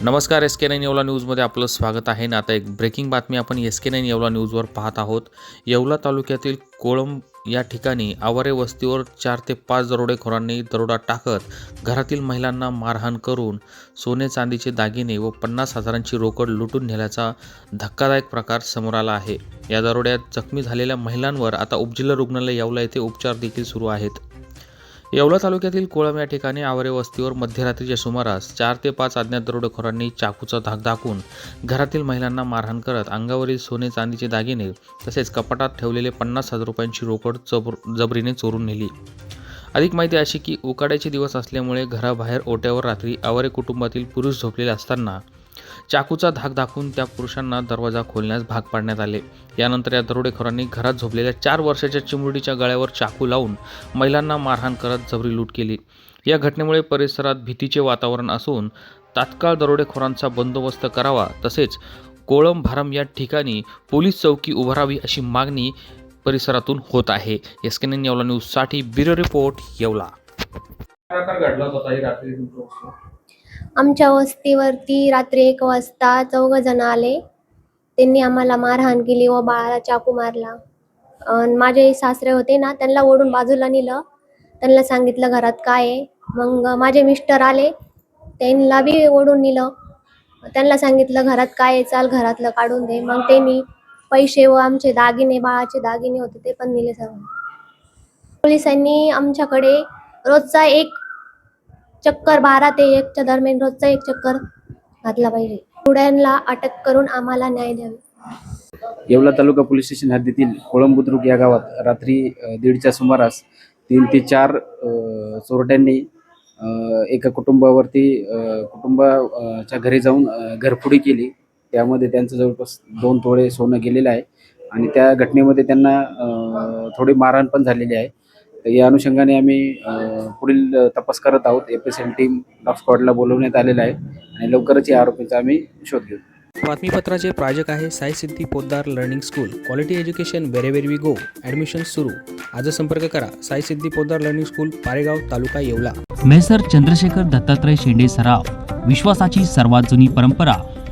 नमस्कार S K nine Yeola न्यूजमध्ये आपलं स्वागत आहे. ना आता एक ब्रेकिंग बातमी आपण एस के नाईन येवला न्यूजवर पाहत आहोत. येवला तालुक्यातील कोळंब या ठिकाणी आवारे वस्तीवर चार ते पाच दरोडेखोरांनी दरोडा टाकत घरातील महिलांना मारहाण करून सोने चांदीचे दागिने व पन्नास हजारांची रोकड लुटून नेल्याचा धक्कादायक प्रकार समोर आला आहे. या दरोड्यात जखमी झालेल्या महिलांवर आता उपजिल्हा रुग्णालय येवला येथे उपचार देखील सुरू आहेत. येवला तालुक्यातील कोळम या ठिकाणी आवरे वस्तीवर मध्यरात्रीच्या सुमारास चार ते पाच अज्ञात दरोडेखोरांनी चाकूचा धाक दाखवून घरातील महिलांना मारहाण करत अंगावरील सोने चांदीचे दागिने तसेच कपाटात ठेवलेले पन्नास हजार रुपयांची रोकड जबर जबरीने चोरून नेली. अधिक माहिती अशी की उकाड्याचे दिवस असल्यामुळे घराबाहेर ओट्यावर रात्री आवरे कुटुंबातील पुरुष झोपलेले असताना चाकूचा धाक दाखवून त्या पुरुषांना दरवाजा खोलण्यास भाग पाडण्यात आले. यानंतर या दरोडेखोरांनी घरात झोपलेल्या चार वर्षाच्या चिमुरडीच्या गळ्यावर चाकू लावून महिलांना मारहाण करत जबरी लूट केली. या घटनेमुळे परिसरात भीतीचे वातावरण असून तात्काळ दरोडेखोरांचा बंदोबस्त करावा तसेच कोळम भारम या ठिकाणी पोलीस चौकी उभारावी अशी मागणी परिसरातून होत आहे. एस के न्यूजसाठी ब्युरो रिपोर्ट येवला. आमच्या वस्तीवरती रात्री एक वाजता चौघ जण आले. त्यांनी आम्हाला मारहाण केली व बाळाला चाकू मारला. अन माझे सासरे होते ना त्यांना ओढून बाजूला नेलं. त्यांना सांगितलं घरात काय आहे? मग माझे मिस्टर आले. त्यांना बी ओढून नेलं. त्यांना सांगितलं घरात काय आहे? चाल घरातलं काढून दे. मग त्यांनी पैसे व आमचे दागिने बाळाचे दागिने होते ते पण दिले सर्व पोलिसांनी आमच्याकडे रोजचा एक चक्कर बारा ते एकच्या दरम्यान रोजचा एक चक्कर घातला पाहिजे. पुढ्यांना अटक करून आम्हाला न्याय द्यावी. येवला तालुका पोलीस स्टेशन हद्दीतील कोळंबुद्रुक या गावात रात्री दीडच्या सुमारास तीन ते चार चोरट्यांनी एका कुटुंबावरती कुटुंबाच्या घरी जाऊन अ, घरफोडी केली. त्यामध्ये त्यांचं जवळपास दोन तोळे सोनं गेलेलं आहे. आणि त्या घटनेमध्ये त्यांना थोडी मारहाण पण झालेली आहे. तर या अनुषंगाने आम्ही पुढील तपास करत आहोत. F S L team dog स्क्वॉडला बोलवण्यात आलेलं आहे आणि लवकरच या आरोपीचा आम्ही शोध घेऊ. बातमीपत्राचे प्रायोजक आहे Sai Siddhi Podar learning school. Quality education wherever we go admission सुरू. आज संपर्क करा. Sai Siddhi Podar learning school Paregaon taluka Yeola. Messrs Chandrashekhar Dattatray Shende सराव. विश्वासाची सर्वात जुनी परंपरा.